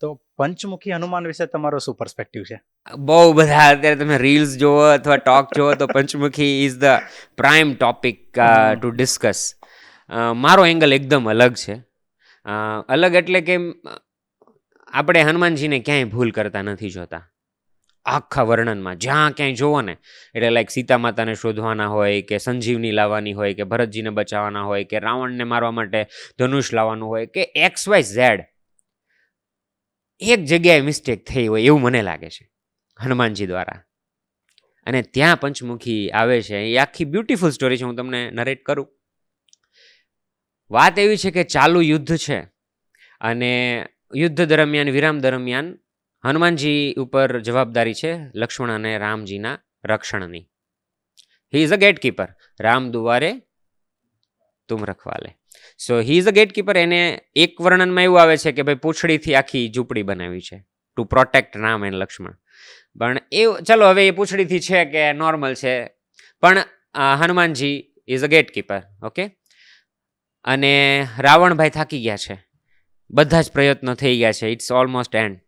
તો પંચમુખી હનુમાન વિશે તમારો શું પર્સપેક્ટિવ છે? બહુ બધા અત્યારે તમે રીલ્સ જોવો અથવા ટોક જોવો તો Panchmukhi is the prime topic to discuss મારો એંગલ એકદમ અલગ છે. અલગ એટલે કે આપણે હનુમાનજીને ક્યાંય ભૂલ કરતા નથી જોતા. આખા વર્ણનમાં જ્યાં ક્યાંય જોવો ને એટલે લાઈક સીતા માતાને શોધવાના હોય કે સંજીવની લાવવાની હોય કે ભરતજીને બચાવવાના હોય કે રાવણને મારવા માટે ધનુષ લાવવાનું હોય કે એક્સ વાય ઝેડ એક જગ્યાએ મિસ્ટેક થઈ હોય એવું મને લાગે છે, હનુમાનજી દ્વારા. અને ત્યાં પંચમુખી આવે છે. એ આખી બ્યુટિફુલ સ્ટોરી છે, હું તમને નરેટ કરું. વાત એવી છે કે ચાલુ યુદ્ધ છે અને યુદ્ધ દરમિયાન, વિરામ દરમિયાન હનુમાનજી ઉપર જવાબદારી છે લક્ષ્મણ અને રામજીના રક્ષણની. He is a gate keeper Ram દુવારે તુમ રખવાલે. So he is a gate keeper એને એક વર્ણનમાં એવું આવે છે કે ભાઈ પૂંછડીથી આખી ઝૂંપડી બનાવી છે. To protect Ram and Lakshman. પણ એ, ચલો, હવે એ પૂંછડીથી છે કે નોર્મલ છે. પણ Hanumanji is a gate keeper okay અને રાવણભાઈ થાકી ગયા છે. બધા જ પ્રયત્નો થઈ ગયા છે. ઇટ્સ ઓલમોસ્ટ એન્ડ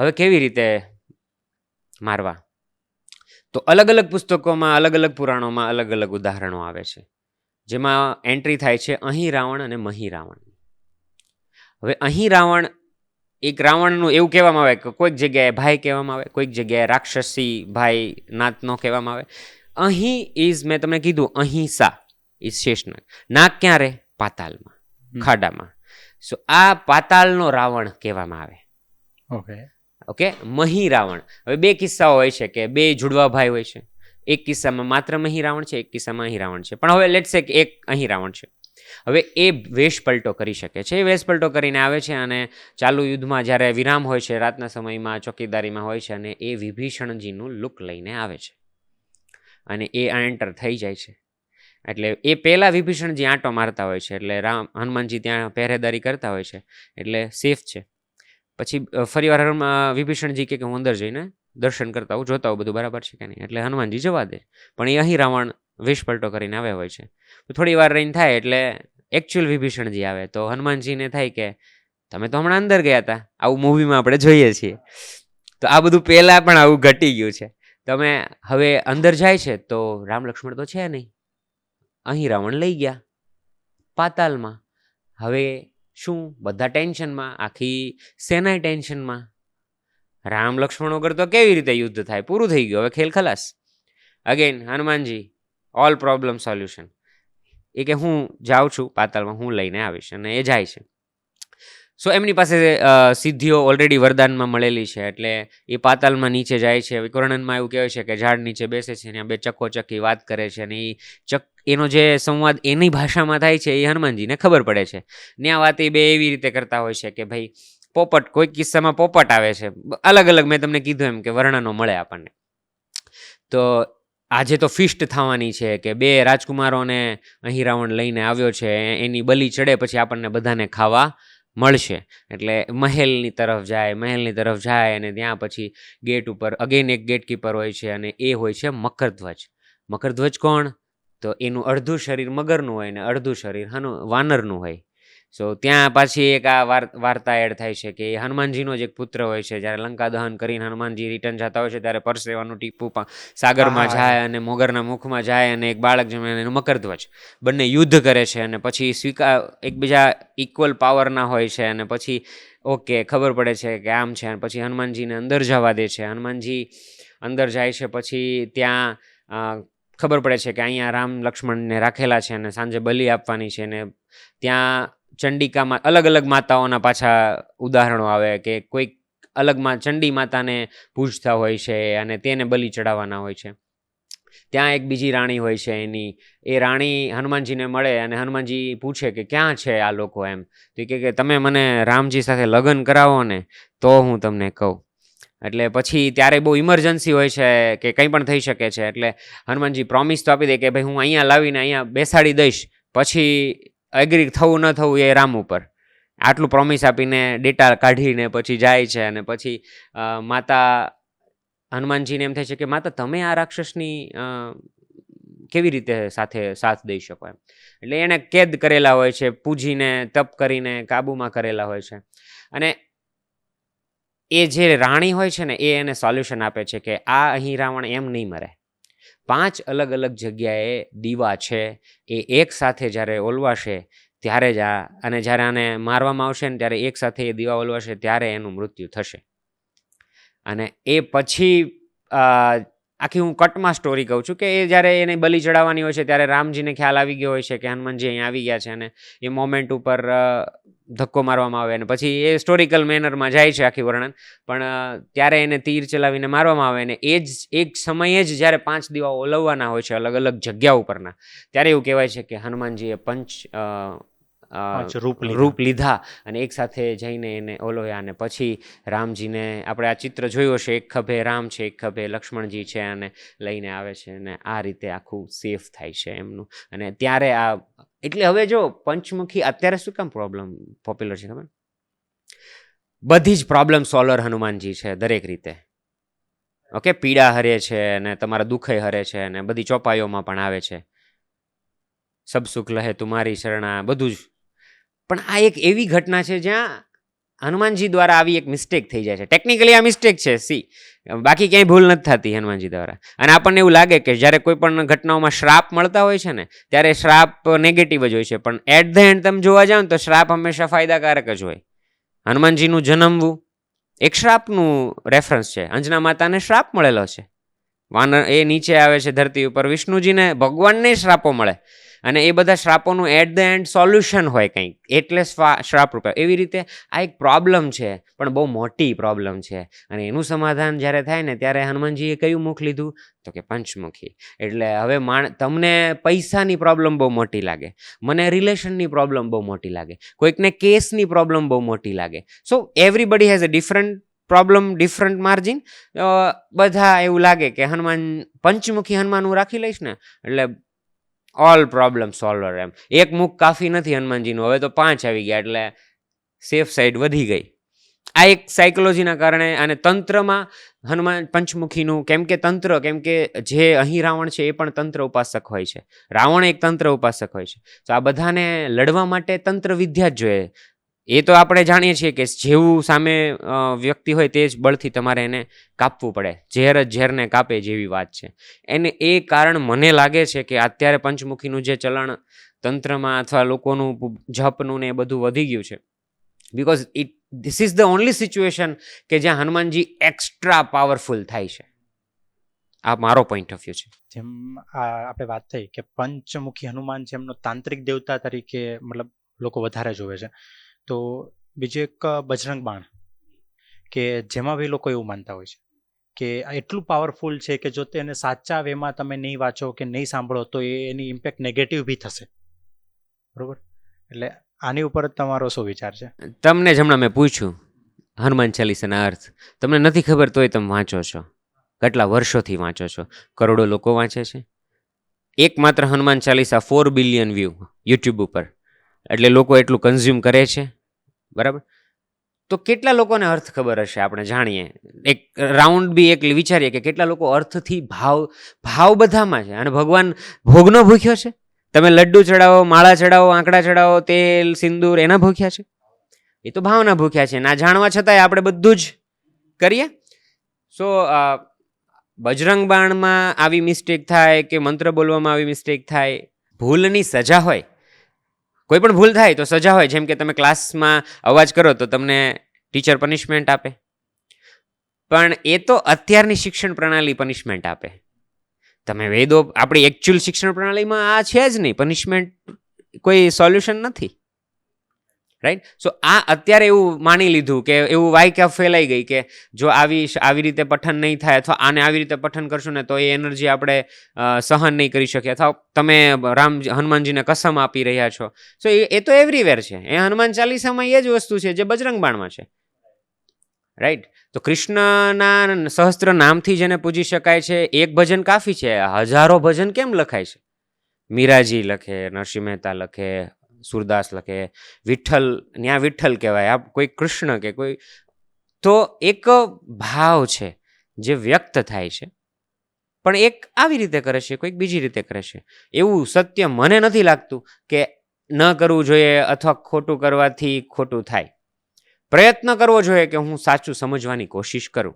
હવે કેવી રીતે મારવા? તો અલગ અલગ પુસ્તકોમાં અલગ અલગ પુરાણોમાં અલગ અલગ ઉદાહરણો આવે છે. જેમાં એન્ટ્રી થાય છે અહીં રાવણ અને મહી રાવણ. હવે અહીં રાવણ એક રાવણનું એવું કહેવામાં આવે કે કોઈક જગ્યાએ ભાઈ કહેવામાં આવે કોઈક જગ્યાએ રાક્ષસી ભાઈ નાતનો કહેવામાં આવે. અહીં ઇઝ મેં તમને કીધું અહિંસા ઇઝ શેષનાગ. નાગ ક્યાં રહે? પાતાલમાં ખાડામાં. સો આ પાતાલનો રાવણ કહેવામાં આવે. Okay okay Mahi Ravan. હવે બે કિસ્સાઓ હોય છે કે બે જુડવા ભાઈ હોય છે. એક કિસ્સામાં માત્ર અહીં રાવણ છે, એક કિસ્સામાં અહીં રાવણ છે. પણ હવે લેટ્સ સે એક અહીં રાવણ છે. હવે એ વેશ પલટો કરી શકે છે. એ વેશ પલટો કરીને આવે છે અને ચાલુ યુદ્ધમાં જ્યારે વિરામ હોય છે, રાતના સમયમાં, ચોકીદારીમાં હોય છે અને એ વિભીષણજીનું લુક લઈને આવે છે. અને એ આ એન્ટર થઈ જાય છે. એટલે એ પહેલાં વિભીષણજી આંટો મારતા હોય છે, એટલે રામ, હનુમાનજી ત્યાં પહેરેદારી કરતા હોય છે, એટલે સેફ છે. પછી ફરીવાર વિભીષણજી કે હું અંદર જઈને દર્શન કરતા હોવ જોતા હોઉં બધું બરાબર છે કે નહીં? એટલે હનુમાનજી જવા દે. પણ એ અહીં રાવણ વેશ પલટો કરીને આવ્યા હોય છે. થોડી વાર રહીને થાય એટલે એકચ્યુઅલ વિભીષણજી આવે. તો હનુમાનજીને થાય કે, તમે તો હમણાં અંદર ગયા હતા. આવું મૂવીમાં આપણે જોઈએ છીએ. તો આ બધું પહેલાં પણ આવું ઘટી ગયું છે. તમે હવે અંદર જાય છે તો રામ લક્ષ્મણ તો છે નહીં. અહીં રાવણ લઈ ગયા પાતાલમાં. હવે શું? બધા ટેન્શનમાં? આખી સેનાય ટેન્શનમાં? રામ લક્ષ્મણ વગર તો કેવી રીતે યુદ્ધ થાય? પૂરું થઈ ગયું. હવે ખેલ ખલાસ. Again Hanumanji all problem solution એ કે હું જાઉં છું પાતાળમાં હું લઈને આવીશ અને એ જાય છે. સો એમની પાસે સિદ્ધિઓ ઓલરેડી વરદાનમાં મળેલી છે. એટલે એ પાતાલમાં નીચે જાય છે. વિકર્ણનમાં એવું કહેવાય છે કે ઝાડ નીચે બેસે છે ત્યાં બે ચક્કો ચક્કી વાત કરે છે અને એ ચક, એનો જે સંવાદ એની ભાષામાં થાય છે એ હનુમાનજીને ખબર પડે છે. ને આ વાત એ બે એવી રીતે કરતા હોય છે કે ભાઈ પોપટ, કોઈ કિસ્સામાં પોપટ આવે છે. અલગ અલગ મેં તમને કીધું એમ કે વર્ણનો મળે આપણને. તો આજે તો ફિસ્ટ થવાની છે કે બે રાજકુમારોને અહીં રાવણ લઈને આવ્યો છે એની બલી ચડે પછી આપણને બધાને ખાવા મળશે. એટલે મહેલની તરફ જાય, મહેલની તરફ જાય અને ત્યાં પછી ગેટ ઉપર અગેન એક ગેટકીપર હોય છે અને એ હોય છે મકરધ્વજ. મકરધ્વજ કોણ? તો એનું અડધું શરીર મગરનું હોય ને અડધું શરીર હનુ, વાનરનું હોય. સો ત્યાં પાછી એક આ વાર- વાર્તા એડ થાય છે કે હનુમાનજીનો જ એક પુત્ર હોય છે. જ્યારે લંકા દહન કરીને હનુમાનજી રિટર્ન જતા હોય છે ત્યારે પરસેવાનું ટીપું સાગરમાં જાય અને મોગરના મુખમાં જાય અને એક બાળક જમે એનું મકરધ્વજ બંને યુદ્ધ કરે છે અને પછી સ્વીકાર એકબીજા ઇક્વલ પાવરના હોય છે અને પછી ઓકે ખબર પડે છે કે આમ છે અને પછી હનુમાનજીને અંદર જવા દે છે. હનુમાનજી અંદર જાય છે પછી ત્યાં ખબર પડે છે કે અહીંયા રામ લક્ષ્મણને રાખેલા છે અને સાંજે બલિ આપવાની છે અને ત્યાં ચંડિકામાં અલગ અલગ માતાઓના પાછા ઉદાહરણો આવે કે કોઈક અલગમાં ચંડી માતાને પૂજતા હોય છે અને તેને બલિ ચડાવવાના હોય છે. ત્યાં એક બીજી રાણી હોય છે એની. એ રાણી હનુમાનજીને મળે અને હનુમાનજી પૂછે કે ક્યાં છે આ લોકો એમ. તો કે તમે મને રામજી સાથે લગ્ન કરાવો ને તો હું તમને કહું. એટલે પછી ત્યારે બહુ ઇમરજન્સી હોય છે કે કંઈ પણ થઈ શકે છે. એટલે હનુમાનજી પ્રોમિસ તો આપી દે કે ભાઈ હું અહીંયા લાવીને અહીંયા બેસાડી દઈશ. પછી એગ્રી થવું ન થવું એ રામ ઉપર. આટલું પ્રોમિસ આપીને ડેટા કાઢીને પછી જાય છે અને પછી માતા હનુમાનજીને એમ થાય છે કે, માતા, તમે આ રાક્ષસની કેવી રીતે સાથે સાથ દઈ શકો એમ? એટલે એણે કેદ કરેલા હોય છે, પૂજીને, તપ કરીને, કાબૂમાં કરેલા હોય છે. અને એ જે રાણી હોય છે ને, એ એને સોલ્યુશન આપે છે કે, આ અહીં રાવણ એમ નહીં મરે. પાંચ અલગ અલગ જગ્યાએ દીવા છે, એ એક સાથે જ્યારે ઓલવાશે ત્યારે જ આ, અને જ્યારે આને મારવામાં આવશે ને ત્યારે એક સાથે એ દીવા ઓલવાશે ત્યારે એનું મૃત્યુ થશે. અને એ પછી આખી હું કટમાં સ્ટોરી કહું છું કે એ જ્યારે એને બલી ચડાવવાની હોય છે ત્યારે રામજીને ખ્યાલ આવી ગયો હોય છે કે હનુમાનજી અહીં આવી ગયા છે અને એ મોમેન્ટ ઉપર ધક્કો મારવામાં આવે અને પછી એ હિસ્ટોરિકલ મેનરમાં જાય છે આખી વર્ણન. પણ ત્યારે એને તીર ચલાવીને મારવામાં આવે અને એ જ એક સમયે જ જ્યારે પાંચ દીવા ઓલવવાના હોય છે અલગ અલગ જગ્યા ઉપરના ત્યારે એવું કહેવાય છે કે હનુમાનજીએ પંચ રૂપ લીધા. અને એક સાથે જઈને એને ઓલોયા અને પછી રામજીને આપણે આ ચિત્ર જોયું હશે એક ખભે રામ છે એક ખભે લક્ષ્મણજી છે અને લઈને આવે છે અને આ રીતે આખું સેફ થાય છે એમનું. અને ત્યારે આ એટલે હવે જો પંચમુખી, અત્યારે શું કામ પ્રોબ્લેમ પોપ્યુલર છે ખબર? બધી જ પ્રોબ્લેમ સોલ્વર હનુમાનજી છે દરેક રીતે. ઓકે પીડા હરે છે અને તમારા દુઃખે હરે છે અને બધી ચોપાઈઓમાં પણ આવે છે. સબ સુખ લહે તુમારી શરણા બધું જ. પણ આ એક એવી ઘટના છે જ્યાં હનુમાનજી દ્વારા આવી એક મિસ્ટેક થઈ જાય છે. ટેકનિકલી આ મિસ્ટેક છે સી બાકી ક્યાંય ભૂલ નથી થતી હનુમાનજી દ્વારા. અને આપણને એવું લાગે કે જ્યારે કોઈ પણ ઘટનાઓમાં શ્રાપ મળતા હોય છે ને, ત્યારે શ્રાપ નેગેટિવ જ હોય છે. પણ એટ ધ એન્ડ તમે જોવા જાઓ ને, તો શ્રાપ હંમેશા ફાયદાકારક જ હોય. હનુમાનજીનું જન્મવું એક શ્રાપનું રેફરન્સ છે. અંજના માતાને શ્રાપ મળેલો છે. વાનર એ નીચે આવે છે ધરતી ઉપર. વિષ્ણુજીને ભગવાનને શ્રાપો મળે. અને એ બધા શ્રાપોનું એટ ધ એન્ડ સોલ્યુશન હોય કંઈક. એટલે શ્રાપ રૂપે. એવી રીતે આ એક પ્રોબ્લેમ છે, પણ બહુ મોટી પ્રોબ્લેમ છે. અને એનું સમાધાન જ્યારે થાય ને, ત્યારે હનુમાનજીએ કયું મુખ લીધું? તો કે પંચમુખી. એટલે હવે માણ, તમને પૈસાની પ્રોબ્લેમ બહુ મોટી લાગે. મને રિલેશનની પ્રોબ્લેમ બહુ મોટી લાગે. કોઈકને કેસની પ્રોબ્લેમ બહુ મોટી લાગે. So everybody has a different problem different margin બધા એવું લાગે કે હનુમાન, પંચમુખી હનુમાન હું રાખી લઈશ ને? એટલે ઓલ પ્રોબ્લેમ સોલ્વર એમ. એક મુખ કાફી નથી હનુમાનજીનું, હવે તો પાંચ આવી ગયા, એટલે સેફ સાઈડ વધી ગઈ. આ એક સાયકોલોજીના કારણે અને તંત્રમાં હનુમાન પંચમુખીનું, કેમ કે તંત્ર, કેમ કે જે અહીં રાવણ છે એ પણ તંત્ર ઉપાસક હોય છે. રાવણ એક તંત્ર ઉપાસક હોય છે. તો આ બધાને લડવા માટે તંત્ર વિદ્યા જ જોઈએ. એ તો આપણે જાણીએ છીએ કે જેવું સામે વ્યક્તિ હોય તે જ બળથી તમારે એને કાપવું પડે. ઝેર જ ઝેરને કાપે જેવી વાત છે. એને એ કારણ મને લાગે છે કે અત્યારે પંચમુખીનું જે ચલણ તંત્રમાં અથવા લોકોનું જપનું ને એ બધું વધી ગયું છે. Because it this is the only situation કે જ્યાં હનુમાનજી એક્સ્ટ્રા પાવરફુલ થાય છે. આ મારો પોઈન્ટ ઓફ વ્યૂ છે. જેમ આપણે વાત થઈ કે પંચમુખી હનુમાન છે એમનો તાંત્રિક દેવતા તરીકે મતલબ લોકો વધારે જોવે છે. તો બીજું એક બજરંગ બાણ, કે જેમાં બી લોકો એવું માનતા હોય છે, કે આ એટલું પાવરફુલ છે કે જો તેને સાચા વેમાં તમે નહીં વાંચો કે નહીં સાંભળો તો એ એની ઇમ્પેક્ટ નેગેટિવ બી થશે. બરોબર? એટલે આની ઉપર તમારો શું વિચાર છે? તમને જ હમણાં મેં પૂછ્યું, હનુમાન ચાલીસાના અર્થ. તમને નથી ખબર તોય તમે વાંચો છો. કેટલા વર્ષોથી વાંચો છો? કરોડો લોકો વાંચે છે. એકમાત્ર Hanuman Chalisa four billion view YouTube ઉપર. એટલે લોકો એટલું કન્ઝ્યુમ કરે છે. બરાબર? તો કેટલા લોકોને અર્થ ખબર હશે? આપણે જાણીએ. એક રાઉન્ડ બી એક વિચારીએ કે કેટલા લોકો અર્થથી ભાવ ભાવ બધામાં છે? અને ભગવાન ભોગનો ભૂખ્યો છે? તમે લડ્ડુ ચડાવો, માળા ચડાવો, આંકડા ચડાવો, તેલ, સિંદૂર, એના ભૂખ્યા છે? એ તો ભાવના ભૂખ્યા છે. ના જાણવા છતાંય આપણે બધું જ કરીએ. સો બજરંગ બાણમાં આવી મિસ્ટેક થાય કે મંત્ર બોલવામાં આવી મિસ્ટેક થાય, ભૂલની સજા હોય કોઈ પણ ભૂલ થાય તો સજા હોય, જેમ કે તમે ક્લાસમાં અવાજ કરો તો તમને ટીચર પનિશમેન્ટ આપે. પણ એ તો અત્યારની શિક્ષણ પ્રણાલી પનિશમેન્ટ આપે. તમે વેદો, આપણી એકચ્યુઅલ શિક્ષણ પ્રણાલીમાં આ છે જ નહીં. પનિશમેન્ટ કોઈ સોલ્યુશન નથી. રાઈટ સો આ અત્યારે એવું માની લીધું કે એવું વાયકાફ ફેલાઈ ગઈ કે જો આવી આવી રીતે પઠન નહીં થાય અથવા આને આવી રીતે પઠન કરશું ને તો એ એનર્જી આપણે સહન નહીં કરી શકીએ. અથવા તમે રામ હનુમાનજીને કસમ આપી રહ્યા છો. સો એ એ તો એવરીવેર છે. એ હનુમાન ચાલીસામાં એ જ વસ્તુ છે જે બજરંગ બાણમાં છે. રાઈટ તો કૃષ્ણના સહસ્ત્ર નામથી જેને પૂજી શકાય છે, એક ભજન કાફી છે. હજારો ભજન કેમ લખાય છે? મીરાજી લખે, નરસિંહ મહેતા લખે સુરદાસ લખે વિઠ્ઠલ, ન્યા વિઠ્ઠલ કહેવાય, આ કોઈ કૃષ્ણ કે કોઈ. તો એક ભાવ છે જે વ્યક્ત થાય છે, પણ એક આવી રીતે કરે છે, કોઈક બીજી રીતે કરે છે. એવું સત્ય મને નથી લાગતું કે ન કરવું જોઈએ અથવા ખોટું કરવાથી ખોટું થાય. પ્રયત્ન કરવો જોઈએ કે હું સાચું સમજવાની કોશિશ કરું.